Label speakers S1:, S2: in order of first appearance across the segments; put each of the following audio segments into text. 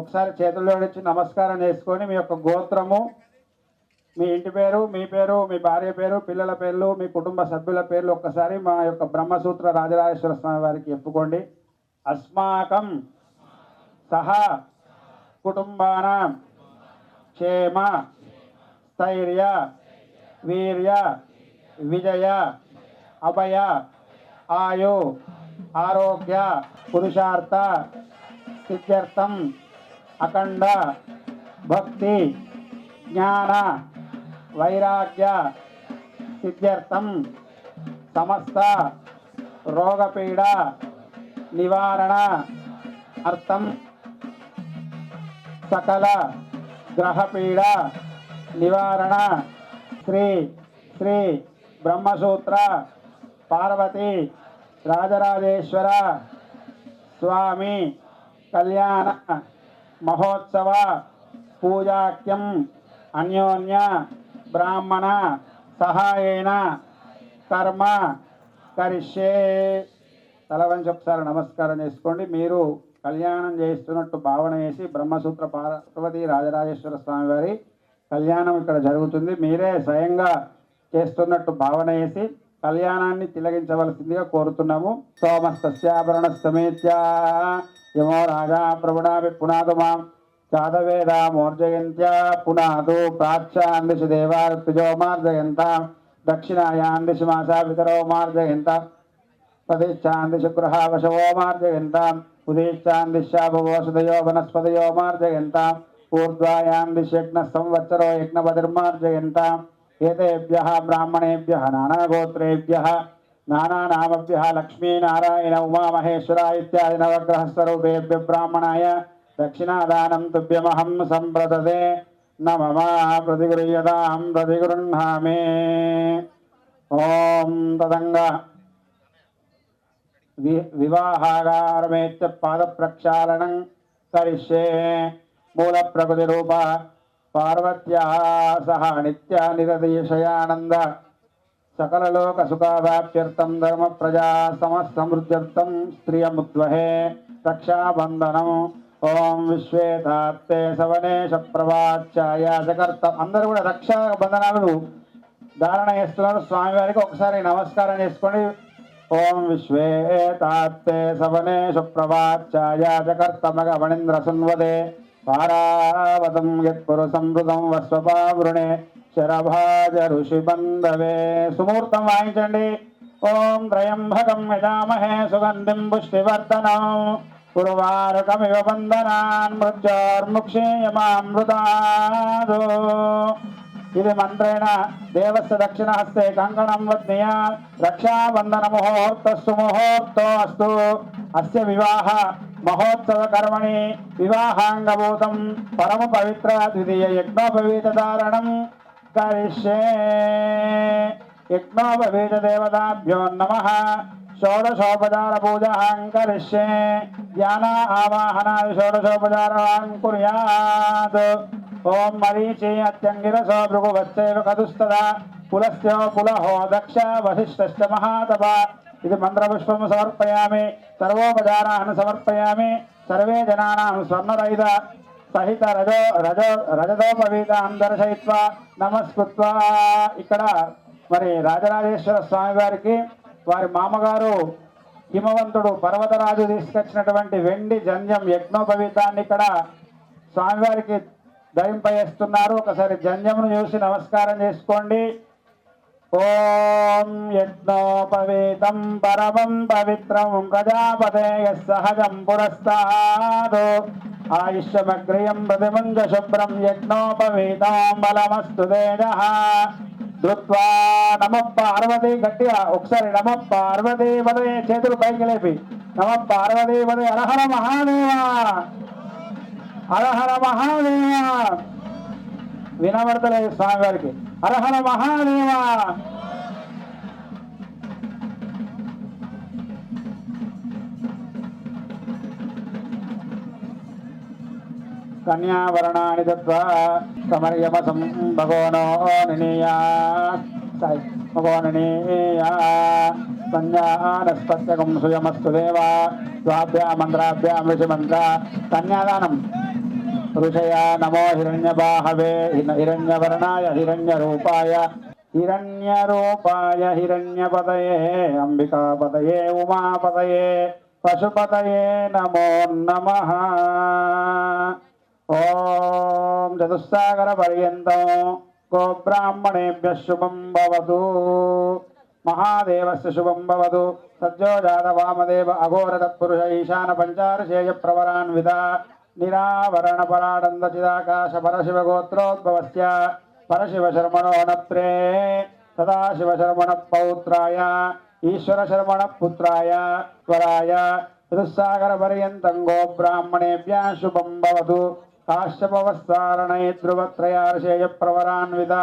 S1: ఒకసారి చేతుల్లో ఇచ్చి నమస్కారం చేసుకొని మీ యొక్క గోత్రము మీ ఇంటి పేరు మీ పేరు మీ భార్య పేరు పిల్లల పేర్లు మీ కుటుంబ సభ్యుల పేర్లు ఒక్కసారి మా యొక్క బ్రహ్మసూత్ర రాజరాజేశ్వర స్వామి వారికి చెప్పుకోండి. అస్మాకం సహా కుటుంబానాం క్షేమ స్థైర్య వీర్య విజయ అభయ ఆయు ఆరోగ్య పురుషార్థ సిద్ధ్యర్థం అఖండ భక్తి జ్ఞాన వైరాగ్య సిద్ధ్యర్థం సమస్త రోగపీడ నివారణ అర్థం సకల గ్రహపీడ నివారణ శ్రీ శ్రీ బ్రహ్మసూత్ర పార్వతి రాజరాజేశ్వర స్వామి కళ్యాణ మహోత్సవ పూజాఖ్యం అన్యోన్య బ్రాహ్మణ సహాయేన కర్మ కరిష్యే. తలవని చెప్తారు ఒకసారి నమస్కారం చేసుకోండి. మీరు కళ్యాణం చేస్తున్నట్టు భావన చేసి బ్రహ్మసూత్ర పార్వతి రాజరాజేశ్వర స్వామి వారి కళ్యాణం ఇక్కడ జరుగుతుంది. మీరే స్వయంగా చేస్తున్నట్టు భావన చేసి కళ్యాణాన్ని తిలగించవలసిందిగా కోరుతున్నాము. సోమస్తస్యాభరణ సమేత్య యమో రాజా ప్రవణాభి పునాదు మాం చాదవేద మోర్జయంత్య పునాదు ప్రాచ్యాన్ దిశ దేవార్పిజో మార్జయంత దక్షిణాయాన్ దిశ మాసా పితరో మార్జయంత పదిచ్ఛాందిశుగృహావశవో మార్జయంతాం ఉదీచ్ఛాందిశాభవోషదయో వనస్పతయో మార్జయంతాం ఊర్ధ్వాయాందిశయజ్ఞ సంవత్సరో యజ్ఞపతిర్మార్జయంతాం ఏతేభ్యः బ్రాహ్మణేభ్యः నానాగోత్రేభ్యः నానానామభ్యः లక్ష్మీనారాయణ ఉమామహేశ్వర ఇత్యాది నవగ్రహస్వరూపేభ్య బ్రాహ్మణాయ దక్షిణాదానం తుభ్యమహం సంప్రదదే నమమా ప్రతిగృహ్యతాం ప్రతిగృహ్ణామే ఓం తదంగా వి వివాహాగారమేత్య పాద ప్రక్షాళనం కరిష్యే మూల ప్రకృతి సకల లోక సుఖాభాప్యర్థం ధర్మ ప్రజా సమస్తమృద్ధ్యర్థం స్త్రియముద్వహే రక్షాబంధనం ఓం విశ్వేతాత్తే సవనేశ ప్రభాచ్యాయ అందరూ కూడా రక్షా బంధనాలు ధారణ చేస్తున్నారు. స్వామివారికి ఒకసారి నమస్కారం చేసుకోండి. ఓం విశ్వేతాత్తే సవనేశ ప్రభాచ్యాయ జకర్తమగ మణీంద్ర సున్వదే. పారావతం యత్పురు సంవృతం వస్వపావృణే. శరభాజ ఋషి బంధవే సుమూర్తం వాయించండి. ఓం త్రయంభకం యజామహే సుగంధిం పుష్టివర్ధనం. ఉర్వారుకమివ బంధనాన్ మృత్యోర్ముక్షేయమామృతాదో ఇది మంత్రేణ దేవస్య దక్షిణ హస్తే కంకణం వద్నయ రక్షాబంధన ముహూర్తస్సు ముహూర్తో అస్తు అస్య వివాహ మహోత్సవ కర్మణి వివాహాంగభూతం పరమ పవిత్ర ద్వితీయ యజ్ఞోపవీత ధారణం కరిష్యే యజ్ఞోపవీత దేవతాభ్యో నమ షోడశోపచార పూజాం కరిష్యే ధ్యాన ఆవాహనాది షోడశోపచారాం కుర్యాత్ ఓం మరీచి అత్యంగిరసో భృగువత్సేవ కదుస్తదా పులస్యో పులహో దక్ష వశిష్ఠశ్చ మహాతప ఇది మంత్రపుష్పం సమర్పయామి సర్వోపచారాన్ని సమర్పయామి సర్వే జనానాం స్వర్ణరహిత సహిత రజో రజో రజతోపవీతాం దర్శయిత్వా నమస్కృత్వా. ఇక్కడ మరి రాజరాజేశ్వర స్వామి వారికి వారి మామగారు హిమవంతుడు పర్వతరాజు తీసుకొచ్చినటువంటి వెండి జంజం యజ్ఞోపవీతాన్ని ఇక్కడ స్వామివారికి ధరింపజేస్తున్నారు ఒకసారి జంజమును చూసి నమస్కారం చేసుకోండి. ఓం యజ్ఞోపవీతం పరమం పవిత్రం ప్రజాపతే సహజం పురస్తాదు. ఆయుష్యమగ్రియం ప్రతిమంజ శుభ్రం బలమస్తు తేజ ధృత్వా నమ పార్వతి గట్టిగా ఒకసారి నమ పార్వతీ పదే చేతులు పైకి లేపి నమ పార్వతీ పదే అరహర మహాదేవా హరహర మహాదేవ వినవర్తలేదు స్వామి వారికి హరహర మహాదేవ కన్యావరణాని దత్వా సమర్యమసం భగవనో నినీయా భగవనీయా సంజ్ఞానస్పత్యకం సుయమస్తు దేవా ద్వాభ్యా మంత్రాభ్యాం ఋషిమంత్ర కన్యాదానం ఋషయా నమో హిరణ్యబాహవే హిరణ్యవర్ణాయ హిరణ్యరూపాయ హిరణ్యరూపాయ హిరణ్యపతయే అంబికాపతయే ఉమాపతయే పశుపతయే నమో నమ ఓం చతుస్సాగర పర్యంతం గోబ్రాహ్మణేభ్య శుభం భవతు మహాదేవస్య శుభం భవతు సజ్జోజాత వామదేవ అఘోర తత్పురుష ఈశాన పంచారశేయ ప్రవరాన్విత నిరావరణ పరాడందచిదాకాశ పరశివ గోత్రోద్భవస్య పరశివ శర్మణో నత్రే సదాశివ పౌత్రాయ ఈశ్వరశర్మణ పుత్రాయ త్వరాయ చతుస్సాగర పర్యంతం గోబ్రాహ్మణేభ్య శుభం భవతు కాశ్యపవస్సారణై ధ్రువత్రయార్షేయ ప్రవరాన్విత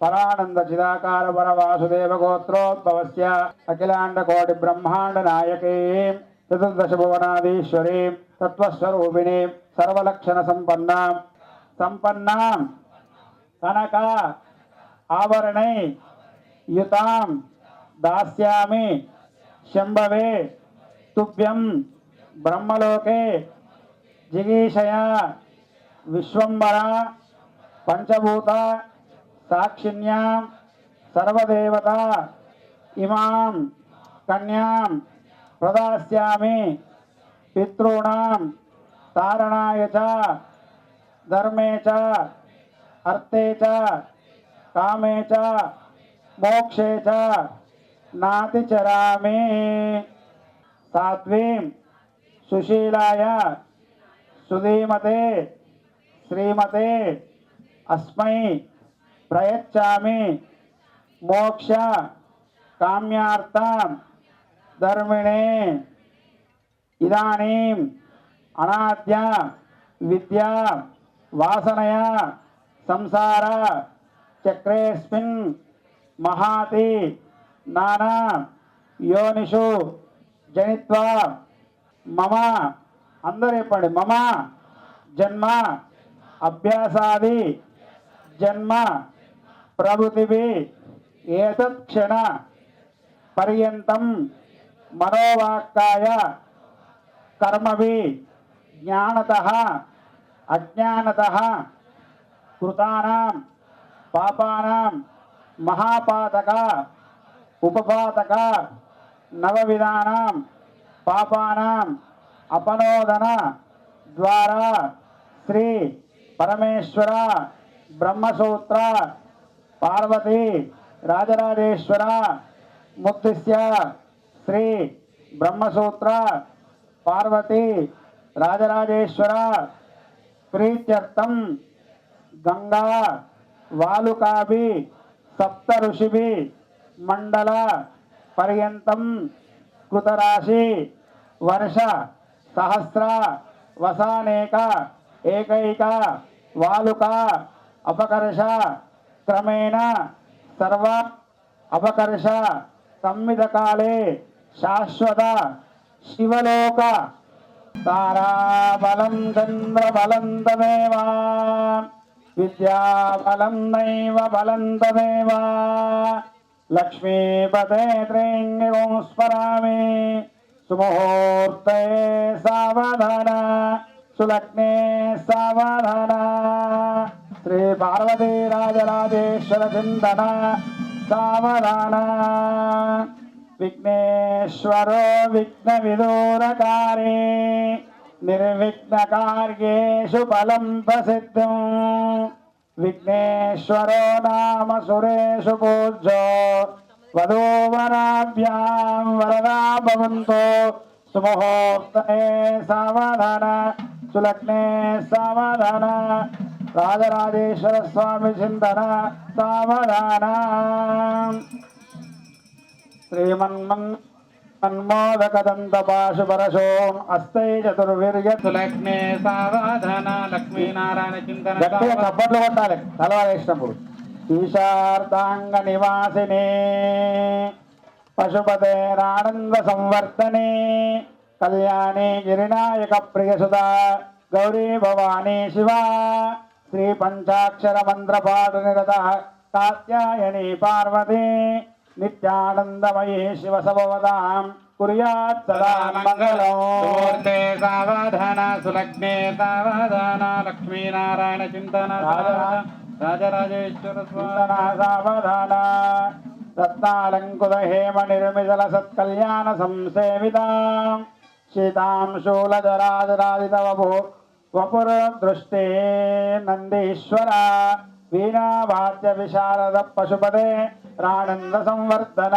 S1: పరానంద చిదాకార పర వాసుదేవ గోత్రోద్భవస్య అఖిలాండ కోటి బ్రహ్మాండ నాయకే చతుర్దశ భువనాదీశ్వరీ తత్వస్వరూపిణి సర్వలక్షణ సంపన్న సంపన్న కనక ఆవరణై యుతాం దాస్యామి శంభవే తుభ్యం బ్రహ్మలోకే జిగీషయా విశ్వంబర పంచభూత సాక్షిణ్యాం సర్వదేవత ఇమాం కన్యాం ప్రదాస్యామి పితॄణాం తారణాయ చ ధర్మే చ అర్థే చ కామే చ మోక్షే చ నాతిచరామి సాత్వీం సుశీలాయ సుధీమతే శ్రీమతే అస్మై ప్రయచ్చామి మోక్ష కామ్యార్థం ధర్మిణే ఇదానీ అనాద్య విద్యా వాసనయ సంసార చక్రేస్మిన్ మహాతి నానా యోనిషు జనిత్వ మమ అందరు చెప్పండి మమ జన్మ అభ్యాసాది జన్మ ప్రభుతివి ఏతత్ క్షణ పర్యంతం మనోవాక్కాయ కర్మవి జ్ఞానత అజ్ఞానత కృతానాం పాపానాం మహాపాతక ఉపపాతక నవవిధానాం పాపానాం అపనోదన ద్వారా శ్రీ పరమేశ్వర బ్రహ్మసూత్ర పార్వతి రాజరాజేశ్వర ముక్తిస్య శ్రీ బ్రహ్మసూత్ర పార్వతి రాజరాజేశ్వర ప్రీత్యర్థం గంగా వాలుకాభి సప్త ఋషిభి మండల పర్యంతం కృతరాశి వర్ష సహస్ర వసానేక ఏకైక వాలుక అపకర్ష క్రమేణ సర్వ అపకర్ష సంవిధకాలే శాశ్వత శివలోక. తారాబలం చంద్రబలంతమేవా విద్యాబలం నైవ బలంతమేవా లక్ష్మీపదే లక్ష్మీపతే త్రేంగిం స్మరామి సుముహూర్తే సావధాన. సులగ్నే సావధాన శ్రీ పార్వతీ రాజరాజేశ్వర చింతన సావధాన విఘ్నేశ్వరో విఘ్న విదూరకారే నిర్విఘ్నకార్యేషు ఫలం ప్రసిద్ధం విఘ్నేశ్వరో నామ సురేషు పూజ్యో వధూవరాభ్యాం వరదా భవంతో సుముహూర్తే సావధాన సులగ్నే సావధాన రాజరాజేశ్వర స్వామి చింతన సావధాన శ్రీమన్మన్ పాశుపరశోం అస్తై చతుర్వీర్య
S2: సులగ్నే సావధాన లక్ష్మీనారాయణ చింతన
S1: గట్టిగా చప్పట్లు కొట్టాలి తలవారు వేసినప్పుడు ఈశార్దాంగ నివాసిని పశుపతేరానంద సంవర్ధనే కళ్యాణి గిరినాయక ప్రియసుత గౌరీ భవానీ శివ. శ్రీ పంచాక్షర మంత్ర పాఠ నిరత కాత్యాయని పార్వతి. నిత్యానందమయీ శివ సభవతాం కుర్యాత్ సదా మంగళం
S2: ముహూర్తే సావధాన సులగ్నే సావధాన లక్ష్మీనారాయణ చింతన
S1: రాజరా-
S2: రాజరాజేశ్వర
S1: చింతన
S2: స్వామి
S1: వపుర దృష్టే నందీశ్వర. వీణావాద్య విశారద పశుపదే రాణంద సంవర్ధన.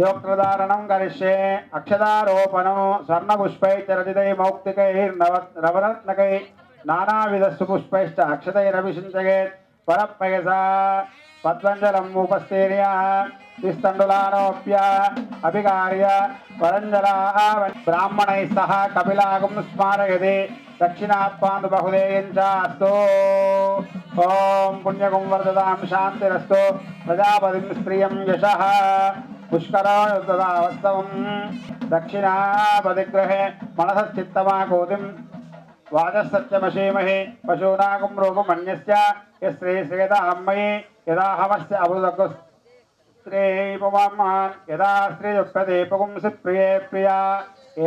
S1: యోక్తధారణం కరిష్యే అక్షదారోపణం స్వర్ణపుష్పైరచితై మౌక్తికైర్నవరత్నకై నానావిధస్సు పుష్పైశ్చ అక్షతైరభిషించగేత్ పరపయస పద్మంజలం ఉపస్థీర్య తిస్తండులానోప్య అభికార్య వరంజలా బ్రాహ్మణై సహ కపిలాగం స్మారయతి దక్షిణాత్మాను బహుదేయం చాస్తు ఓం పుణ్యకం వర్ధదాం శాంతిరస్తు ప్రజాపతిం స్త్రియం యశ పుష్కరావస్తవం దక్షిణాపదిగ్రహే మనసశ్చిత్తమాకూతిం. వాజసత్యమశీమహి పశూనాగం రూపమన్యస్య యశ్రీ శ్రీయతామయి యదాహమస్య అమృతకు స్త్రీపుమాన్ యదా స్త్రీయుక్తతే పుంసి ప్రియే. ప్రియా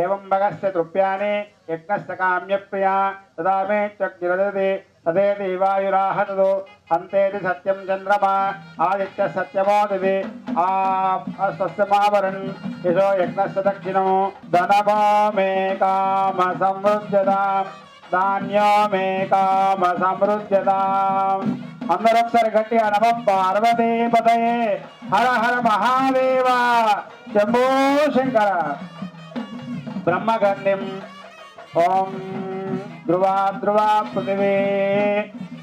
S1: ఏం భగస్య తృప్యాని యజ్ఞస్య కామ్యప్రియా తదా మే చగ్రదతి తదేతి వాయురాహ అంతేది సత్యం చంద్రమా. ఆదిత్య సత్యమోదివి ఆ సస్యమావరణ్ యశో యజ్ఞస్య దక్షిణం. ధనమో కామ సమృద్ధ్యతాం ధాన్యమే కామ సమృద్ధ్యతాం అందరూ ఒకసారి గట్టి నమ పార్వతీ పదయే హర హర మహాదేవ. శంభో శంకర. బ్రహ్మగణ్యం ఓం ధ్రువా ధ్రువా పృథివీ.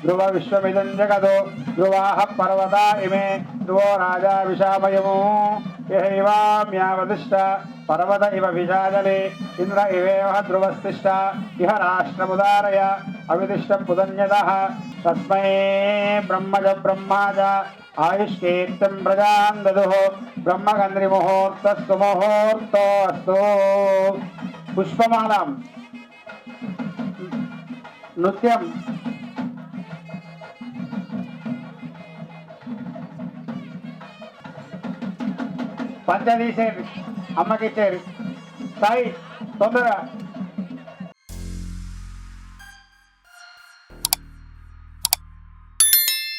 S1: ధ్రువ విశ్వమిదం జగదో. ధ్రువాః పర్వత ఇమే. ధ్రువో రాజా విశామయము. యహైవామ్యావతిష్ట పర్వత ఇవ విశాజలే ఇంద్ర ఇవేవ ధ్రువస్తిష్ట ఇహ రాష్ట్రముదారయ. అవిదిష్ట పుదన్యత తస్మై బ్రహ్మజ బ్రహ్మాజ. ఆయుష్కీర్తిం ప్రజాం దదు. బ్రహ్మగంధ్రి ముహూర్తస్సు ముహూర్తోస్తు పుష్పమాలం. నృత్యం. పంచ తీసేది అమ్మకిచ్చేది సాయి తొందర